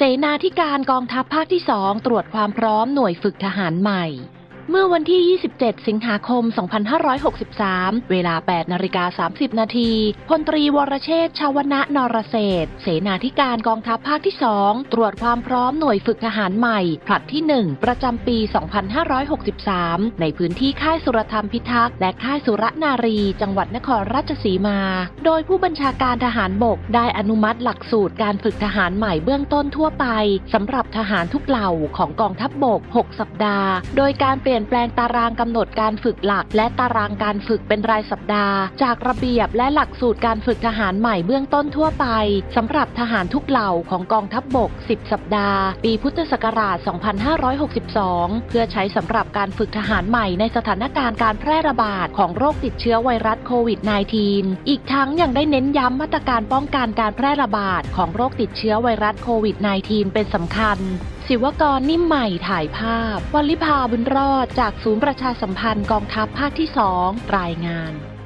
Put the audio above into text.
เสนาธิการกองทัพภาคที่2ตรวจความพร้อมหน่วยฝึกทหารใหม่ เมื่อวันที่ 27 สิงหาคม 2563 เวลา 8 นาฬิกา 30 นาทีพลตรีวรเชษชาวนะนรเศษ เสนาธิการกองทัพภาคที่ 2 ตรวจความพร้อมหน่วยฝึกทหารใหม่ ผลัดที่ 1 ประจำปี 2563 ในพื้นที่ค่ายสุรธรรมพิทักษ์และค่ายสุรนารี จังหวัดนครราชสีมา โดยผู้บัญชาการทหารบกได้อนุมัติหลักสูตรการฝึกทหารใหม่เบื้องต้นทั่วไปสำหรับทหารทุกเหล่าของกองทัพบบก6 สัปดาห์ โดยการเปลี่ยนี่ยนแปลงตารางกำหนดการฝึกหลัก และตารางการฝึกเป็นรายสัปดาห์ จากระเบียบและหลักสูตรการฝึกทหารใหม่เบื้องต้นทั่วไปสำหรับทหารทุกเหล่าของกองทัพบบก 10 สัปดาห์ ปีพุทธศักราช 2562 เพื่อใช้สำหรับการฝึกทหารใหม่ในสถานการณ์การแพร่ระบาดของโรคติดเชื้อไวรัสโควิด -19 อีกทั้งยังได้เน้นย้ำมาตรการป้องกันการแพร่ระบาดของโรคติดเชื้อไวรัสโควิด -19 เป็นสำคัญ ศิวกรนิ่มใหม่ถ่ายภาพ วัลลิภาบุญรอดอดจากศูนย์ประชาสัมพันธ์กองทัพภาคที่ 2 รายงาน